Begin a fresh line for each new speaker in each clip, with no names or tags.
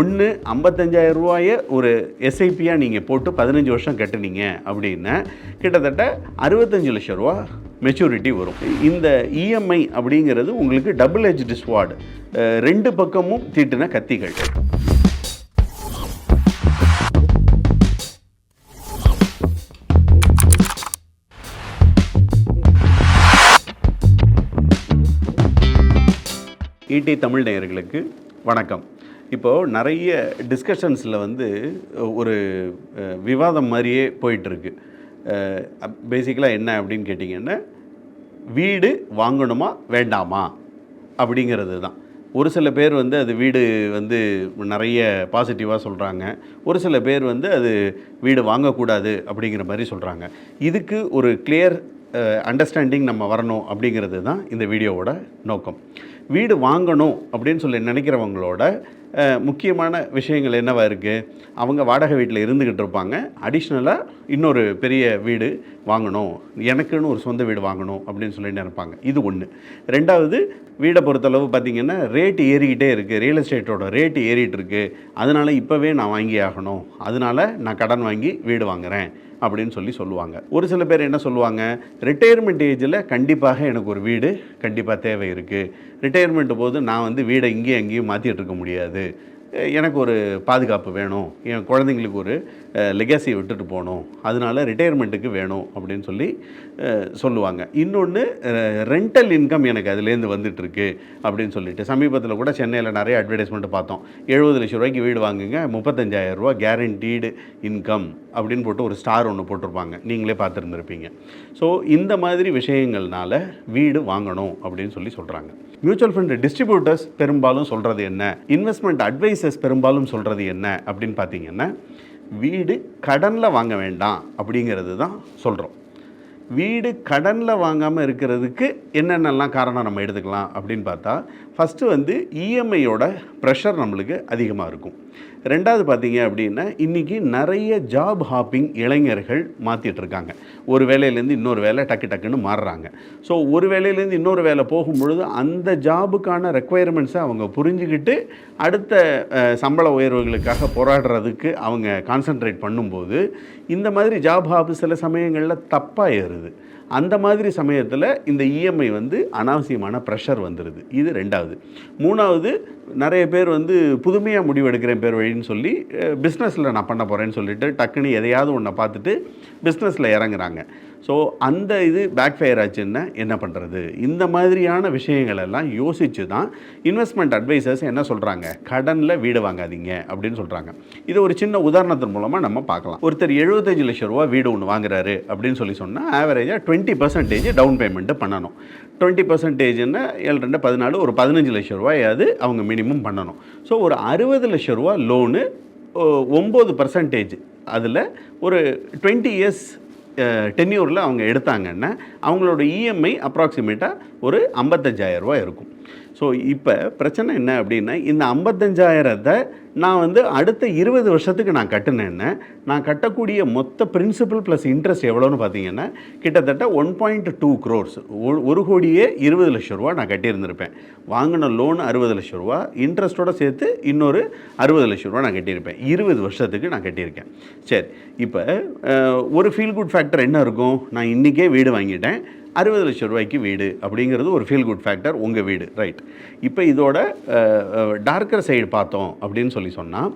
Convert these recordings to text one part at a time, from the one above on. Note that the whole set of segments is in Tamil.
ஒன்று ஐம்பத்தஞ்சாயிரம் ரூபாயை ஒரு எஸ்ஐபியாக நீங்கள் போட்டு பதினஞ்சு வருஷம் கட்டுனீங்க அப்படின்னா கிட்டத்தட்ட அறுபத்தஞ்சு லட்சம் ரூபா மெச்சூரிட்டி வரும். இந்த இஎம்ஐ அப்படிங்கிறது உங்களுக்கு டபுள் ஹெச் டிஸ்வார்டு ரெண்டு பக்கமும் தீட்டின கத்திகள். ஈட்டி தமிழ் நேயர்களுக்கு வணக்கம். இப்போது நிறைய டிஸ்கஷன்ஸில் வந்து ஒரு விவாதம் மாதிரியே போயிட்டுருக்கு. பேசிக்கலாக என்ன அப்படின்னு கேட்டிங்கன்னா வீடு வாங்கணுமா வேண்டாமா? அப்படிங்கிறது தான். ஒரு சில பேர் வந்து அது வீடு வந்து நிறைய பாசிட்டிவாக சொல்கிறாங்க ஒரு சில பேர் வந்து அது வீடு வாங்கக்கூடாது அப்படிங்கிற மாதிரி சொல்கிறாங்க இதுக்கு ஒரு கிளியர் அண்டர்ஸ்டாண்டிங் நம்ம வரணும் அப்படிங்கிறது தான் இந்த வீடியோவோட நோக்கம். வீடு வாங்கணும் அப்படின்னு சொல்லி நினைக்கிறவங்களோட முக்கியமான விஷயங்கள் என்னவா இருக்குது அவங்க வாடகை வீட்டில் இருந்துக்கிட்டு இருப்பாங்க. அடிஷ்னலாக இன்னொரு பெரிய வீடு வாங்கணும். எனக்குன்னு ஒரு சொந்த வீடு வாங்கணும் அப்படின்னு சொல்லி நினைப்பாங்க. இது ஒன்று ரெண்டாவது வீடை பொறுத்தளவு பார்த்திங்கன்னா ரேட்டு ஏறிக்கிட்டே இருக்குது ரியல் எஸ்டேட்டோட ரேட் ஏறிட்டு இருக்குது அதனால் இப்போவே நான் வாங்கி ஆகணும். அதனால் நான் கடன் வாங்கி வீடு வாங்குகிறேன் அப்படின்னு சொல்லி சொல்லுவாங்க. ஒரு சில பேர் என்ன சொல்லுவாங்க? ரிட்டையர்மெண்ட் ஏஜில் கண்டிப்பாக எனக்கு ஒரு வீடு கண்டிப்பாக தேவை இருக்குது ரிட்டையர்மெண்ட் போது நான் வந்து வீடை இங்கேயும் அங்கேயும் மாற்றிட்டு இருக்க முடியாது. எனக்கு ஒரு பாதுகாப்பு வேணும். என் குழந்தைங்களுக்கு ஒரு லெகாசி விட்டுட்டு போகணும். அதனால ரிட்டையர்மெண்ட்டுக்கு வேணும் அப்படின்னு சொல்லி சொல்லுவாங்க. இன்னொன்று ரெண்டல் இன்கம் எனக்கு அதுலேருந்து வந்துட்டுருக்கு அப்படின்னு சொல்லிட்டு. சமீபத்தில் கூட சென்னையில் நிறைய அட்வர்டைஸ்மெண்ட் பார்த்தோம். எழுபது லட்ச ரூபாய்க்கு வீடு வாங்குங்க முப்பத்தஞ்சாயிரம் ரூபா கேரண்டீடு இன்கம் அப்படின்னு போட்டு ஒரு ஸ்டார் ஒன்று போட்டிருப்பாங்க. நீங்களே பார்த்துருந்துருப்பீங்க. ஸோ இந்த மாதிரி விஷயங்கள்னால வீடு வாங்கணும் அப்படின்னு சொல்லி சொல்கிறாங்க மியூச்சுவல் ஃபண்ட் டிஸ்ட்ரிபியூட்டர்ஸ் பெரும்பாலும் சொல்கிறது என்ன? இன்வெஸ்ட்மெண்ட் அட்வைஸ் அட்வைசர்ஸ் பெரும்பாலும் சொல்கிறது என்ன அப்படின்னு பார்த்தீங்கன்னா வீடு கடனில் வாங்க வேண்டாம் அப்படிங்கிறது தான் சொல்கிறோம் வீடு கடனில் வாங்காமல் இருக்கிறதுக்கு என்னென்னலாம் காரணம் நம்ம எடுத்துக்கலாம் அப்படின்னு பார்த்தா ஃபஸ்ட்டு வந்து இஎம்ஐயோட ப்ரெஷர் நம்மளுக்கு அதிகமாக இருக்கும். ரெண்டாவது பார்த்தீங்க அப்படின்னா இன்றைக்கி நிறைய ஜாப் ஹாப்பிங் இளைஞர்கள் மாற்றிட்டு இருக்காங்க. ஒரு வேலையிலேருந்து இன்னொரு வேலை டக்கு டக்குன்னு மாறுறாங்க. ஸோ ஒரு வேலையிலேருந்து இன்னொரு வேலை போகும்பொழுது அந்த ஜாபுக்கான ரெக்குவயர்மெண்ட்ஸை அவங்க புரிஞ்சுக்கிட்டு அடுத்த சம்பள உயர்வுகளுக்காக போராடுறதுக்கு அவங்க கான்சென்ட்ரேட் பண்ணும்போது இந்த மாதிரி ஜாப் ஹாப் சில சமயங்களில் தப்பாக ஏறுது அந்த மாதிரி சமயத்தில் இந்த இஎம்ஐ வந்து அனாவசியமான ப்ரெஷர் வந்துடுது இது ரெண்டாவது. மூணாவது நிறைய பேர் வந்து புதுமையாக முடிவெடுக்கிறேன் பேர் வழின்னு சொல்லி பிஸ்னஸில் நான் பண்ண போகிறேன்னு சொல்லிட்டு டக்குன்னு எதையாவது ஒன்றை பார்த்துட்டு பிஸ்னஸில் இறங்குறாங்க. ஸோ அந்த இது பேக் ஃபயர் ஆச்சுன்னா என்ன பண்ணுறது இந்த மாதிரியான விஷயங்கள் எல்லாம் யோசித்து தான் இன்வெஸ்ட்மெண்ட் அட்வைசர்ஸ் என்ன சொல்கிறாங்க கடனில் வீடு வாங்காதீங்க அப்படின்னு சொல்கிறாங்க இது ஒரு சின்ன உதாரணத்தின் மூலமாக நம்ம பார்க்கலாம். ஒருத்தர் எழுபத்தஞ்சு லட்சம் ரூபா வீடு ஒன்று வாங்குறாரு அப்படின்னு சொல்லி சொன்னால் ஆவரேஜாக டுவெண்ட்டி பர்சன்டேஜ் டவுன் பேமெண்ட்டு பண்ணணும். டுவெண்ட்டி பர்சன்டேஜ்னா ஏழு ரெண்டு பதினாலு ஒரு பதினஞ்சு லட்சம் ரூபாயாவது அவங்க மினிமம் பண்ணணும். ஸோ ஒரு அறுபது லட்சம் ரூபா லோனு ஒம்பது பர்சன்டேஜ் அதில் ஒரு டுவெண்ட்டி இயர்ஸ் டென்யூரில் அவங்க எடுத்தாங்கன்னா அவங்களோட இஎம்ஐ அப்ராக்சிமேட்டாக ஒரு 55000 இருக்கும். ஸோ இப்போ பிரச்சனை என்ன அப்படின்னா இந்த ஐம்பத்தஞ்சாயிரத்தை நான் வந்து அடுத்த இருபது வருஷத்துக்கு நான் கட்டினேன்னா நான் கட்டக்கூடிய மொத்த பிரின்சிபல் ப்ளஸ் இன்ட்ரெஸ்ட் எவ்வளோன்னு பார்த்தீங்கன்னா கிட்டத்தட்ட ஒன் பாயிண்ட் டூ க்ரோர்ஸ் ஒரு கோடியே இருபது லட்சம் ரூபா நான் கட்டியிருந்திருப்பேன். வாங்கின லோன் அறுபது லட்சம் ரூபா இன்ட்ரெஸ்ட்டோடு சேர்த்து இன்னொரு அறுபது லட்சம் ரூபா நான் கட்டியிருப்பேன். இருபது வருஷத்துக்கு நான் கட்டியிருக்கேன். சரி இப்போ ஒரு ஃபீல் குட் ஃபேக்டர் என்ன இருக்கும்? நான் இன்றைக்கே வீடு வாங்கிட்டேன். அறுபது லட்சம் ரூபாய்க்கு வீடு அப்படிங்கிறது ஒரு ஃபீல் குட் ஃபேக்டர் உங்கள் வீடு ரைட் இப்போ இதோட டார்க்கர் சைடு பார்த்தோம் அப்படின்னு சொல்லி சொன்னால்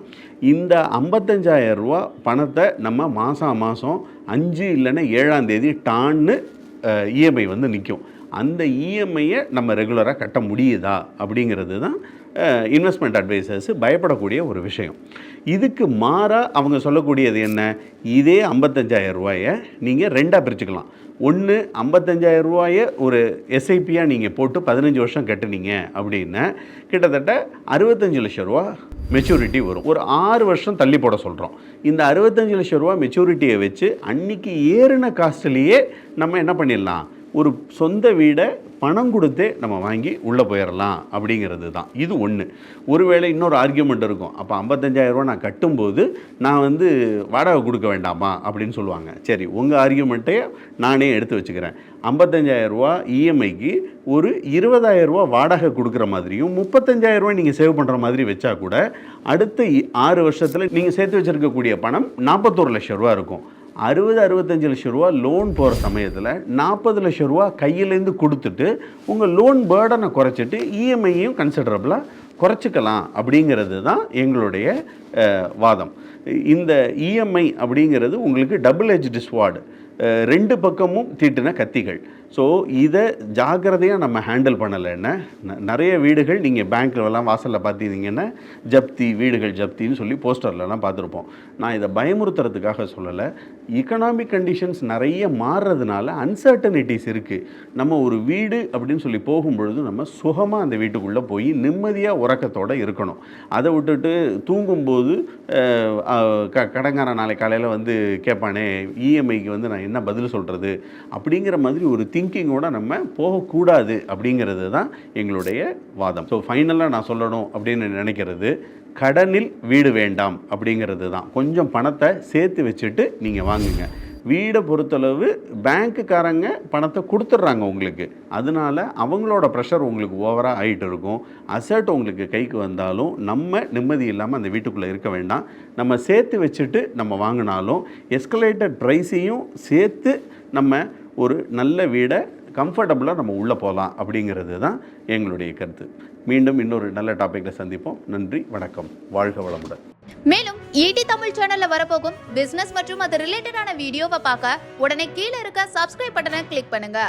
இந்த 55000 ரூபா பணத்தை நம்ம மாதம் மாதம் அஞ்சு இல்லைன்னா ஏழாம் தேதி டான்னு இஎம்ஐ வந்து நிற்கும் அந்த இஎம்ஐயை நம்ம ரெகுலராக கட்ட முடியுதா அப்படிங்கிறது தான் இன்வெஸ்ட்மெண்ட் அட்வைசர்ஸ் பயப்படக்கூடிய ஒரு விஷயம். இதுக்கு மாறாக அவங்க சொல்லக்கூடியது என்ன? இதே 55000 ரூபாயை நீங்கள் ரெண்டாக பிரிச்சுக்கலாம். ஒன்று 55000 ரூபாயை ஒரு எஸ்ஐபியாக நீங்கள் போட்டு பதினஞ்சு வருஷம் கட்டுனீங்க அப்படின்னா கிட்டத்தட்ட அறுபத்தஞ்சு லட்சம் ரூபா மெச்சூரிட்டி வரும். ஒரு ஆறு வருஷம் தள்ளி போட சொல்கிறோம் இந்த அறுபத்தஞ்சு லட்சம் ரூபா மெச்சூரிட்டியை வச்சு அன்றைக்கி ஏறின காஸ்ட்லேயே நம்ம என்ன பண்ணிடலாம்? ஒரு சொந்த வீடை பணம் கொடுத்தே நம்ம வாங்கி உள்ளே போயிடலாம் அப்படிங்கிறது தான். இது ஒன்று ஒருவேளை இன்னொரு ஆர்கியூமெண்ட் இருக்கும். அப்போ ஐம்பத்தஞ்சாயிரரூவா நான் கட்டும்போது நான் வந்து வாடகை கொடுக்க வேண்டாமா அப்படின்னு சொல்லுவாங்க. சரி உங்கள் ஆர்கியூமெண்ட்டே நானே எடுத்து வச்சுக்கிறேன். ஐம்பத்தஞ்சாயிரரூவா இஎம்ஐக்கு ஒரு இருபதாயிரரூவா வாடகை கொடுக்குற மாதிரியும் முப்பத்தஞ்சாயிரரூவா நீங்கள் சேவ் பண்ணுற மாதிரி வச்சா கூட அடுத்த இ- ஆறு வருஷத்தில் நீங்கள் சேர்த்து வச்சுருக்கக்கூடிய பணம் நாற்பத்தோரு லட்சம் ரூபா இருக்கும். அறுபது அறுபத்தஞ்சு லட்ச ரூபா லோன் போகிற சமயத்தில் நாற்பது லட்சம் ரூபா கையிலேருந்து கொடுத்துட்டு உங்கள் லோன் பேர்டனை குறைச்சிட்டு இஎம்ஐயும் கன்சிடரபிளாக குறைச்சிக்கலாம் அப்படிங்கிறது தான் எங்களுடைய வாதம். இந்த இஎம்ஐ அப்படிங்கிறது உங்களுக்கு டபுள் ஹெச் ஸ்வாட் ரெண்டு பக்கமும் தீட்டின கத்திகள். ஸோ இதை ஜாக்கிரதையாக நம்ம ஹேண்டில் பண்ணலைன்னா ந- நிறைய வீடுகள் நீங்கள் பேங்க்லலாம் வாசலில் பார்த்தீங்கன்னா ஜப்தி வீடுகள் ஜப்தின்னு சொல்லி போஸ்டர்லலாம் பார்த்துருப்போம். நான் இதை பயமுறுத்துறதுக்காக சொல்லலை. எக்கனாமிக் கண்டிஷன்ஸ் நிறைய மாறுறதுனால அன்சர்டனிட்டிஸ் இருக்குது நம்ம ஒரு வீடு அப்படின்னு சொல்லி போகும்பொழுது நம்ம சுகமாக அந்த வீட்டுக்குள்ளே போய் நிம்மதியாக உறக்கத்தோடு இருக்கணும். அதை விட்டுட்டு தூங்கும்போது க கடங்காரன் நாளை காலையில் வந்து கேட்பானே இஎம்ஐக்கு வந்து நான் என்ன பதில் சொல்கிறது அப்படிங்கிற மாதிரி ஒரு திங்கிங்கோடு நம்ம போகக்கூடாது அப்படிங்கிறது தான் எங்களுடைய வாதம். ஸோ ஃபைனலாக நான் சொல்லணும் அப்படின்னு நினைக்கிறது கடனில் வீடு வேண்டாம் அப்படிங்கிறது தான். கொஞ்சம் பணத்தை சேர்த்து வச்சுட்டு நீங்கள் வாங்குங்க. வீடை பொறுத்தளவு பேங்க்குக்காரங்க பணத்தை கொடுத்துட்றாங்க உங்களுக்கு. அதனால அவங்களோட ப்ரெஷர் உங்களுக்கு ஓவராக ஆகிட்டு இருக்கும். அசட் உங்களுக்கு கைக்கு வந்தாலும் நம்ம நிம்மதி இல்லாமல் அந்த வீட்டுக்குள்ளே இருக்க வேண்டாம். நம்ம சேர்த்து வச்சுட்டு நம்ம வாங்கினாலும் எஸ்கலேட்டட் ப்ரைஸையும் சேர்த்து நம்ம ஒரு நல்ல வீடை கம்ஃபர்டபுளாக நம்ம உள்ளே போகலாம் அப்படிங்கிறது தான் எங்களுடைய கருத்து. மீண்டும் இன்னொரு நல்ல டாப்பிக்கில் சந்திப்போம். நன்றி வணக்கம். வாழ்க வளமுடன்.
மேலும் ஈடி தமிழ் சேனல்ல வரப்போகும் பிசினஸ் மற்றும் அது ரிலேட்டடான வீடியோவை பார்க்க உடனே கீழே இருக்க சப்ஸ்கிரைப் பட்டனை கிளிக் பண்ணுங்க.